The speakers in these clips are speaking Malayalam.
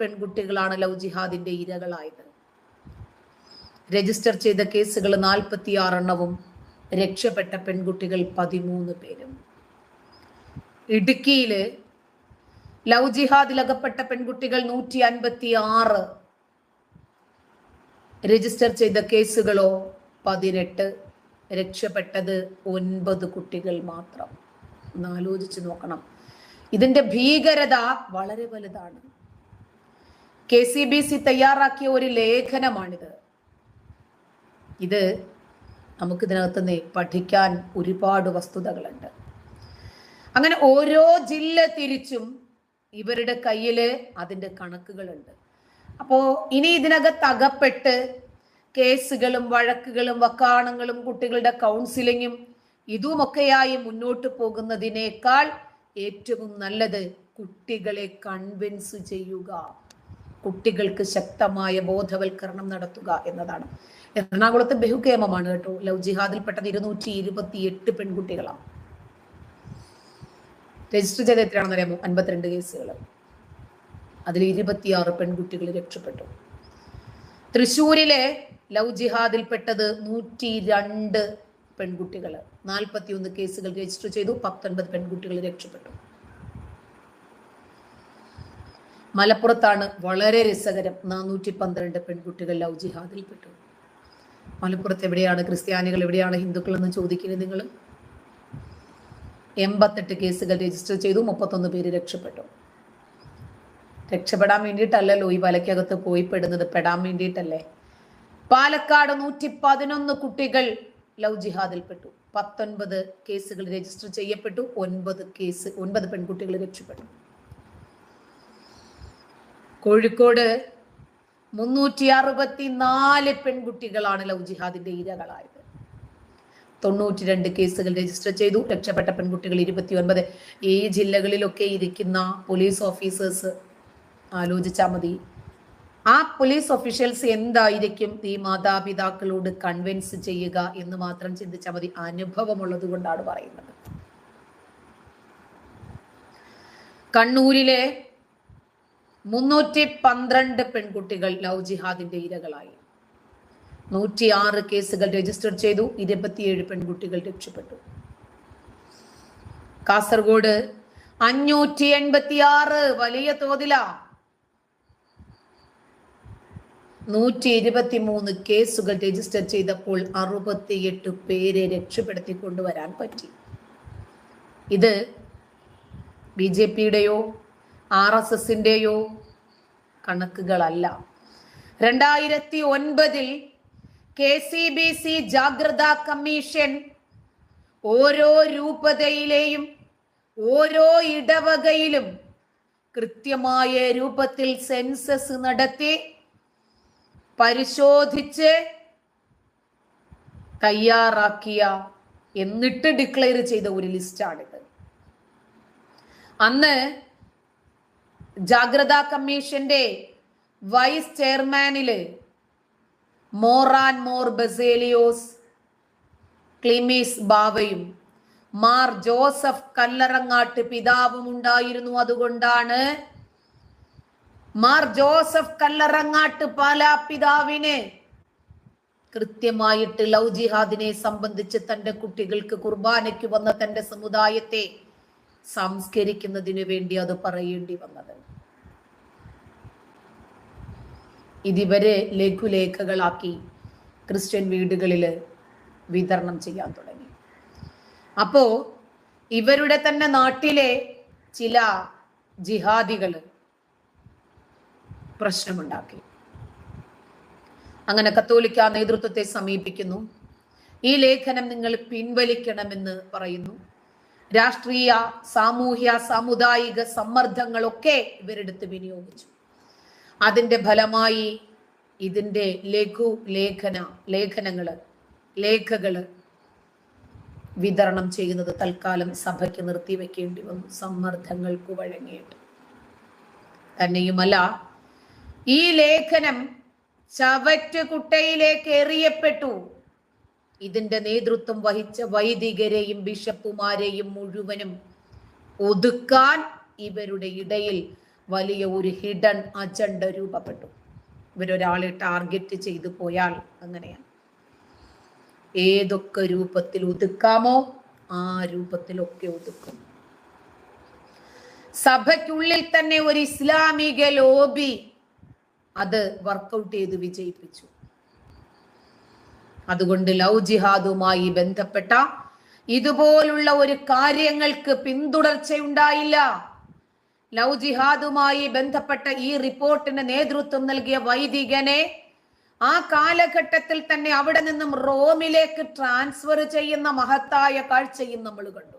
പെൺകുട്ടികളാണ് ലവ് ജിഹാദിന്റെ ഇരകളായത്. രജിസ്റ്റർ ചെയ്ത കേസുകൾ നാൽപ്പത്തിയാറെണ്ണവും രക്ഷപ്പെട്ട പെൺകുട്ടികൾ പതിമൂന്ന് പേരും. ഇടുക്കിയിൽ ലവ് ജിഹാദിൽ അകപ്പെട്ട പെൺകുട്ടികൾ നൂറ്റി അൻപത്തി ആറ് രജിസ്റ്റർ ചെയ്ത കേസുകളോ പതിനെട്ട്. രക്ഷപ്പെട്ടത് ഒൻപത് കുട്ടികൾ മാത്രം. ഒന്ന് ആലോചിച്ച് നോക്കണം. ഇതിന്റെ ഭീകരത വളരെ വലുതാണ്. കെ സി ബി സി തയ്യാറാക്കിയ ഒരു ലേഖനമാണിത്. ഇത് നമുക്കിതിനകത്ത് നിന്ന് പഠിക്കാൻ ഒരുപാട് വസ്തുതകളുണ്ട്. അങ്ങനെ ഓരോ ജില്ല തിരിച്ചും ഇവരുടെ കയ്യിൽ അതിന്റെ കണക്കുകളുണ്ട്. അപ്പോൾ ഇനി ഇതിനകത്ത് അകപ്പെട്ട് കേസുകളും വഴക്കുകളും വക്കാണങ്ങളും കുട്ടികളുടെ കൗൺസിലിങ്ങും ഇതുമൊക്കെയായി മുന്നോട്ട് പോകുന്നതിനേക്കാൾ ഏറ്റവും നല്ലത് കുട്ടികളെ കൺവിൻസ് ചെയ്യുക. കുട്ടികൾക്ക് ശക്തമായ ബോധവൽക്കരണം നടത്തുക എന്നതാണ്. എറണാകുളത്ത് ബഹുക്ഷേമമാണ് കേട്ടോ. ലവ് ജിഹാദിൽപ്പെട്ടത് ഇരുന്നൂറ്റി ഇരുപത്തി എട്ട് പെൺകുട്ടികളാണ്. രജിസ്റ്റർ ചെയ്ത എത്രയാണെന്ന് അറിയാമോ? അൻപത്തിരണ്ട് കേസുകൾ. അതിൽ ഇരുപത്തിയാറ് പെൺകുട്ടികൾ രക്ഷപ്പെട്ടു. തൃശ്ശൂരിലെ ലവ് ജിഹാദിൽപ്പെട്ടത് നൂറ്റി രണ്ട് പെൺകുട്ടികൾ. നാൽപ്പത്തിയൊന്ന് കേസുകൾ രജിസ്റ്റർ ചെയ്തു. പത്തൊൻപത് പെൺകുട്ടികൾ രക്ഷപ്പെട്ടു. മലപ്പുറത്താണ് വളരെ രസകരം നാനൂറ്റി പന്ത്രണ്ട് പെൺകുട്ടികൾ ലവ് ജിഹാദിൽപ്പെട്ടു മലപ്പുറത്ത് എവിടെയാണ് ക്രിസ്ത്യാനികൾ എവിടെയാണ് ഹിന്ദുക്കൾ എന്ന് ചോദിക്കുന്നത് നിങ്ങൾ? എൺപത്തെട്ട് കേസുകൾ രജിസ്റ്റർ ചെയ്തു മുപ്പത്തൊന്ന് പേര് രക്ഷപ്പെട്ടു. രക്ഷപ്പെടാൻ വേണ്ടിയിട്ടല്ലല്ലോ ഈ വലയ്ക്കകത്ത് പോയി പെടുന്നത് പെടാൻ വേണ്ടിയിട്ടല്ലേ? പാലക്കാട് നൂറ്റി പതിനൊന്ന് കുട്ടികൾ ലവ് ജിഹാദിൽപ്പെട്ടു പത്തൊൻപത് കേസുകൾ രജിസ്റ്റർ ചെയ്യപ്പെട്ടു ഒൻപത് കേസ് ഒൻപത് പെൺകുട്ടികൾ രക്ഷപ്പെട്ടു. കോഴിക്കോട് മുന്നൂറ്റി അറുപത്തി നാല് പെൺകുട്ടികളാണ് ലവ് ജിഹാദിന്റെ ഇരകളായത്. തൊണ്ണൂറ്റി രണ്ട് കേസുകൾ രജിസ്റ്റർ ചെയ്തു. രക്ഷപ്പെട്ട പെൺകുട്ടികൾ ഇരുപത്തി ഒൻപത് ഈ ജില്ലകളിലൊക്കെ ഇരിക്കുന്ന പോലീസ് ഓഫീസേഴ്സ് ആലോചിച്ചാൽ മതി. ആ പോലീസ് ഒഫീഷ്യൽസ് എന്തായിരിക്കും ഈ മാതാപിതാക്കളോട് കൺവിൻസ് ചെയ്യുക എന്ന് മാത്രം ചിന്തിച്ചാൽ മതി. അനുഭവമുള്ളത് കൊണ്ടാണ് പറയുന്നത്. കണ്ണൂരിലെ മുന്നൂറ്റി പന്ത്രണ്ട് പെൺകുട്ടികൾ ലവ് ജിഹാദിന്റെ ഇരകളായി. നൂറ്റിയാറ് കേസുകൾ രജിസ്റ്റർ ചെയ്തു. ഇരുപത്തിയേഴ് പെൺകുട്ടികൾ രക്ഷപ്പെട്ടു. കാസർഗോഡ് അഞ്ഞൂറ്റി എൺപത്തി ആറ് വലിയ തോതിലാ. നൂറ്റി ഇരുപത്തി മൂന്ന് കേസുകൾ രജിസ്റ്റർ ചെയ്തപ്പോൾ അറുപത്തിയെട്ട് പേരെ രക്ഷപ്പെടുത്തി കൊണ്ടുവരാൻ പറ്റി. ഇത് ബി ജെ പിയുടെയോ ആർ എസ് എസിന്റെയോ കണക്കുകളല്ല. രണ്ടായിരത്തി ഒൻപതിൽ കെ സി ബി സി ജാഗ്രതാ കമ്മീഷൻ ഓരോ രൂപതയിലെയും ഓരോ ഇടവകയിലും കൃത്യമായ രൂപത്തിൽ സെൻസസ് നടത്തി പരിശോധിച്ച് തയ്യാറാക്കിയ എന്നിട്ട് ഡിക്ലെയർ ചെയ്ത ഒരു ലിസ്റ്റാണിത്. അന്ന് ജാഗ്രതാ കമ്മീഷന്റെ വൈസ് ചെയർമാനിൽ മോറാൻ മോർ ബസേലിയോസ് ക്ലിമീസ് ബാവയും മാർ ജോസഫ് കല്ലറങ്ങാട്ട് പിതാവും ഉണ്ടായിരുന്നു അതുകൊണ്ടാണ് മാർ ജോസഫ് കല്ലറങ്ങാട്ട് പാലാ പിതാവിന് കൃത്യമായിട്ട് ലവ് ജിഹാദിനെ സംബന്ധിച്ച് തന്റെ കുട്ടികൾക്ക് കുർബാനയ്ക്ക് വന്ന തന്റെ സമുദായത്തെ സംസ്കരിക്കുന്നതിന് വേണ്ടി അത് പറയേണ്ടി വന്നത്. ഇതിവരെ ലഘുലേഖകളാക്കി ക്രിസ്ത്യൻ വീടുകളിൽ വിതരണം ചെയ്യാൻ തുടങ്ങി. അപ്പോ ഇവരുടെ തന്നെ നാട്ടിലെ ചില ജിഹാദികൾ പ്രശ്നമുണ്ടാക്കി. അങ്ങനെ കത്തോലിക്ക നേതൃത്വത്തെ സമീപിക്കുന്നു. ഈ ലേഖനം നിങ്ങൾ പിൻവലിക്കണമെന്ന് പറയുന്നു. രാഷ്ട്രീയ സാമൂഹ്യ സാമുദായിക സമ്മർദ്ദങ്ങളൊക്കെ ഇവരെടുത്ത് വിനിയോഗിച്ചു. അതിന്റെ ഫലമായി ഇതിന്റെ ലഘു ലേഖന ലേഖനങ്ങൾ ലേഖകൾ വിതരണം ചെയ്യുന്നത് തൽക്കാലം സഭയ്ക്ക് നിർത്തിവെക്കേണ്ടി വന്നു. സമ്മർദ്ദങ്ങൾക്ക് വഴങ്ങിയിട്ട്. തന്നെയുമല്ല ഈ ലേഖനം ചവറ്റുകുട്ടയിലേക്ക് എറിയപ്പെട്ടു. ഇതിന്റെ നേതൃത്വം വഹിച്ച വൈദികരെയും ബിഷപ്പുമാരെയും മുഴുവനും ഒതുക്കാൻ ഇവരുടെ ഇടയിൽ വലിയ ഒരു ഹിഡൻ അജണ്ട രൂപപ്പെട്ടു. ഇവരൊരാളെ ടാർഗറ്റ് ചെയ്തു പോയാൽ അങ്ങനെയാണ്. ഏതൊക്കെ രൂപത്തിൽ ഒതുക്കാമോ ആ രൂപത്തിലൊക്കെ ഒതുക്കും. സഭയ്ക്കുള്ളിൽ തന്നെ ഒരു ഇസ്ലാമിക ലോബി അത് വർക്കൗട്ട് ചെയ്ത് വിജയിപ്പിച്ചു. അതുകൊണ്ട് ലവ് ജിഹാദുമായി ബന്ധപ്പെട്ട ഇതുപോലുള്ള ഒരു കാര്യങ്ങൾക്ക് പിന്തുടർച്ചയുണ്ടായില്ല. ലവ് ജിഹാദുമായി ബന്ധപ്പെട്ട ഈ റിപ്പോർട്ടിന് നേതൃത്വം നൽകിയ വൈദികനെ ആ കാലഘട്ടത്തിൽ തന്നെ അവിടെ നിന്നും റോമിലേക്ക് ട്രാൻസ്ഫർ ചെയ്യുന്ന മഹത്തായ കാഴ്ചയും നമ്മൾ കണ്ടു.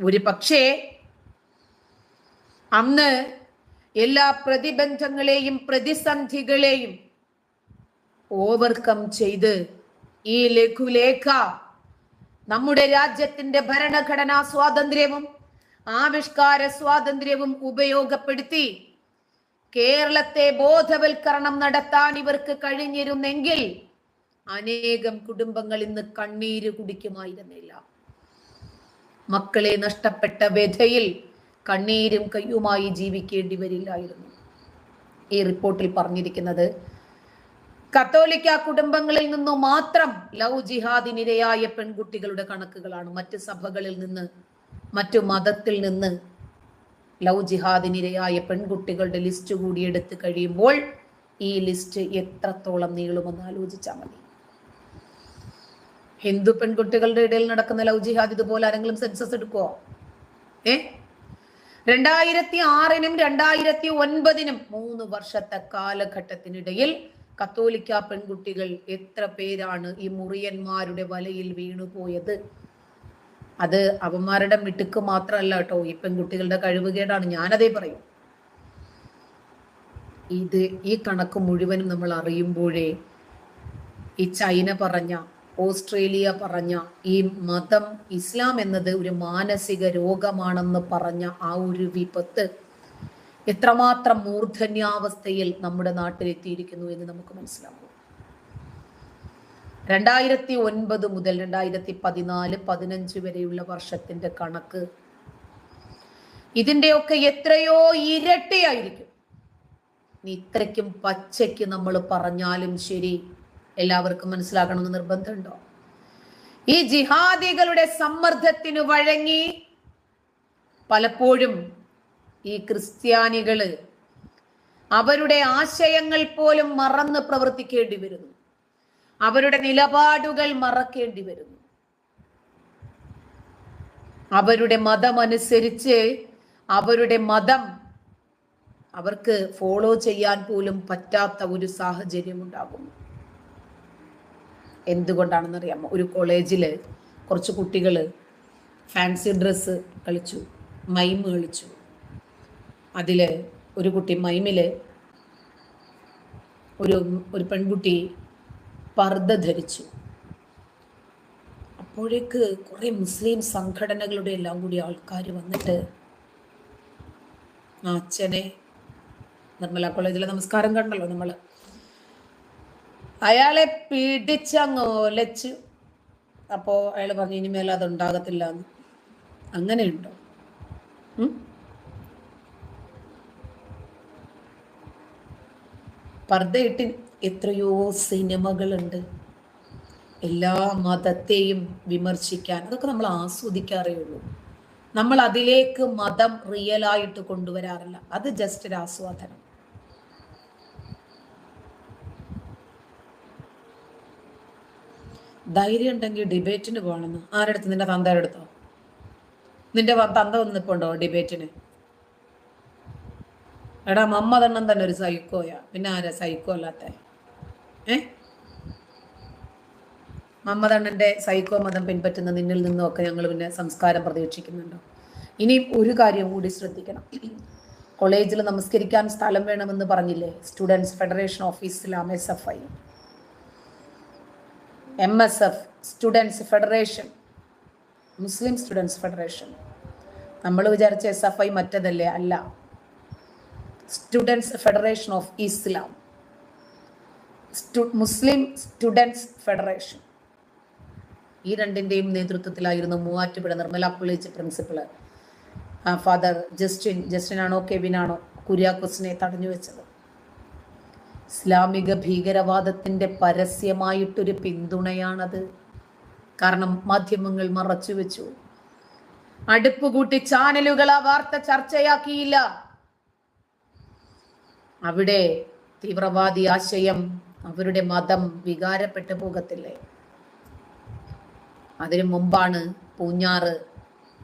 ഒരു പക്ഷേ അന്ന് എല്ലാ പ്രതിബന്ധങ്ങളെയും പ്രതിസന്ധികളെയും ഓവർകം ചെയ്ത് ഈ ലഘുലേഖ നമ്മുടെ രാജ്യത്തിന്റെ ഭരണഘടനാ സ്വാതന്ത്ര്യവും ആവിഷ്കാര സ്വാതന്ത്ര്യവും ഉപയോഗപ്പെടുത്തി കേരളത്തെ ബോധവൽക്കരണം നടത്താൻ ഇവർക്ക് കഴിഞ്ഞിരുന്നെങ്കിൽ അനേകം കുടുംബങ്ങൾ ഇന്ന് കണ്ണീര് കുടിക്കുമായിരുന്നില്ല. മക്കളെ നഷ്ടപ്പെട്ട വ്യഥയിൽ കണ്ണീരും കയ്യുമായി ജീവിക്കേണ്ടി വരില്ലായിരുന്നു. ഈ റിപ്പോർട്ടിൽ പറഞ്ഞിരിക്കുന്നത് കത്തോലിക്ക കുടുംബങ്ങളിൽ നിന്നു മാത്രം ലവ് ജിഹാദിനിരയായ പെൺകുട്ടികളുടെ കണക്കുകളാണ്. മറ്റ് സഭകളിൽ നിന്ന് മറ്റു മതത്തിൽ നിന്ന് ലവ് ജിഹാദിനിരയായ പെൺകുട്ടികളുടെ ലിസ്റ്റ് കൂടി എടുത്ത് കഴിയുമ്പോൾ ഈ ലിസ്റ്റ് എത്രത്തോളം നീളുമെന്ന് ആലോചിച്ചാൽ മതി. ഹിന്ദു പെൺകുട്ടികളുടെ ഇടയിൽ നടക്കുന്ന ലവ് ജിഹാദ് ഇതുപോലെ ആരെങ്കിലും സെൻസസ് എടുക്കുവോ? ഏ? രണ്ടായിരത്തി ആറിനും രണ്ടായിരത്തി ഒൻപതിനും മൂന്ന് വർഷത്തെ കാലഘട്ടത്തിനിടയിൽ കത്തോലിക്ക പെൺകുട്ടികൾ എത്ര പേരാണ് ഈ മുറിയന്മാരുടെ വലയിൽ വീണുപോയത്? അത് അവന്മാരുടെ മിടുക്ക് മാത്രമല്ല കേട്ടോ ഈ പെൺകുട്ടികളുടെ കഴിവുകേടാണ്. ഞാനതേ പറയും. ഇത് ഈ കണക്ക് മുഴുവനും നമ്മൾ അറിയുമ്പോഴേ ഈ ചൈന പറഞ്ഞ ഓസ്ട്രേലിയ പറഞ്ഞ ഈ മതം ഇസ്ലാം എന്നത് ഒരു മാനസിക രോഗമാണെന്ന് പറഞ്ഞ ആ ഒരു വിപത്ത് എത്രമാത്രം മൂർധന്യാവസ്ഥയിൽ നമ്മുടെ നാട്ടിലെത്തിയിരിക്കുന്നു എന്ന് നമുക്ക് മനസ്സിലാവും രണ്ടായിരത്തി ഒൻപത് മുതൽ രണ്ടായിരത്തി പതിനാല് പതിനഞ്ച് വരെയുള്ള വർഷത്തിന്റെ കണക്ക് ഇതിന്റെയൊക്കെ എത്രയോ ഇരട്ടിയായിരിക്കും. ഇത്രയ്ക്കും പച്ചയ്ക്ക് നമ്മൾ പറഞ്ഞാലും ശരി. എല്ലാവർക്കും മനസ്സിലാക്കണമെന്ന് നിർബന്ധമുണ്ടോ? ഈ ജിഹാദികളുടെ സമ്മർദ്ദത്തിന് വഴങ്ങി പലപ്പോഴും ഈ ക്രിസ്ത്യാനികൾ അവരുടെ ആശയങ്ങൾ പോലും മറന്ന് പ്രവർത്തിക്കേണ്ടി വരുന്നു. അവരുടെ നിലപാടുകൾ മറക്കേണ്ടി വരുന്നു. അവരുടെ മതമനുസരിച്ച് അവരുടെ മതം അവർക്ക് ഫോളോ ചെയ്യാൻ പോലും പറ്റാത്ത ഒരു സാഹചര്യം ഉണ്ടാകുന്നു. എന്തുകൊണ്ടാണെന്ന് അറിയാം ഒരു കോളേജിൽ കുറച്ച് കുട്ടികൾ ഫാൻസി ഡ്രസ്സ് കളിച്ചു മൈമ് കളിച്ചു. അതിൽ ഒരു കുട്ടി മൈമിൽ ഒരു ഒരു പെൺകുട്ടി പർദ്ദ ധരിച്ചു. അപ്പോഴേക്ക് കുറേ മുസ്ലിം സംഘടനകളുടെ എല്ലാം കൂടി ആൾക്കാർ വന്നിട്ട് ആ അച്ഛനെ നിർമ്മല കോളേജിലെ നമസ്കാരം കണ്ടല്ലോ നമ്മൾ അയാളെ പിടിച്ചങ്ങ് ഒലച്ചു. അപ്പോൾ അയാൾ പറഞ്ഞു ഇനിമേൽ അത് ഉണ്ടാകത്തില്ല എന്ന് അങ്ങനെയുണ്ടോ പർദ്ദയിട്ട് എത്രയോ സിനിമകളുണ്ട്. എല്ലാ മതത്തെയും വിമർശിക്കാൻ അതൊക്കെ നമ്മൾ ആസ്വദിക്കാറേ ഉള്ളൂ നമ്മൾ അതിലേക്ക് മതം റിയലായിട്ട് കൊണ്ടുവരാറില്ല. അത് ജസ്റ്റ് ഒരു ആസ്വാദനം. ധൈര്യം ഉണ്ടെങ്കിൽ ഡിബേറ്റിന് പോകണമെന്ന് ആരെടുത്ത് നിന്റെ തന്തയുടെ അടുത്തോ? നിന്റെ തന്ത നിൽപ്പുണ്ടോ ഡിബേറ്റിന് എടാ മമ്മതെണ്ണം തന്നെ ഒരു സൈക്കോയാ പിന്നെ ആരാ? സൈക്കോ അല്ലാത്ത. ഏ? മമ്മദണ്ണന്റെ സൈക്കോ മതം പിൻപറ്റുന്ന നിന്നിൽ നിന്നുമൊക്കെ ഞങ്ങൾ പിന്നെ സംസ്കാരം പ്രതീക്ഷിക്കുന്നുണ്ടോ? ഇനി ഒരു കാര്യം കൂടി ശ്രദ്ധിക്കണം. കോളേജിൽ നമസ്കരിക്കാൻ സ്ഥലം വേണമെന്ന് പറഞ്ഞില്ലേ? Students federation of Islam S F I M S F students federation Muslim students federation നമ്മൾ വിചാരിച്ച എസ് എഫ് ഐ മറ്റതല്ലേ? അല്ല. Students federation of Islam Muslim students federation ഈ രണ്ടിന്റെയും നേതൃത്വത്തിലായിരുന്നു Muvattupuzha Nirmala college principal father Justin ജസ്റ്റിനാണോ കെവിനാണോ കുര്യാക്കോസിനെ തടഞ്ഞു വെച്ചത്. ഇസ്ലാമിക ഭീകരവാദത്തിന്റെ പരസ്യമായിട്ടൊരു പിന്തുണയാണത്. കാരണം മാധ്യമങ്ങൾ മറച്ചു വെച്ചു അടുപ്പ് കൂട്ടി ചാനലുകൾ ആ വാർത്ത ചർച്ചയാക്കിയില്ല. അവിടെ തീവ്രവാദി ആശയം അവരുടെ മതം വികാരപ്പെട്ടു പോകത്തില്ലേ? അതിനു മുമ്പാണ് പൂഞ്ഞാറ്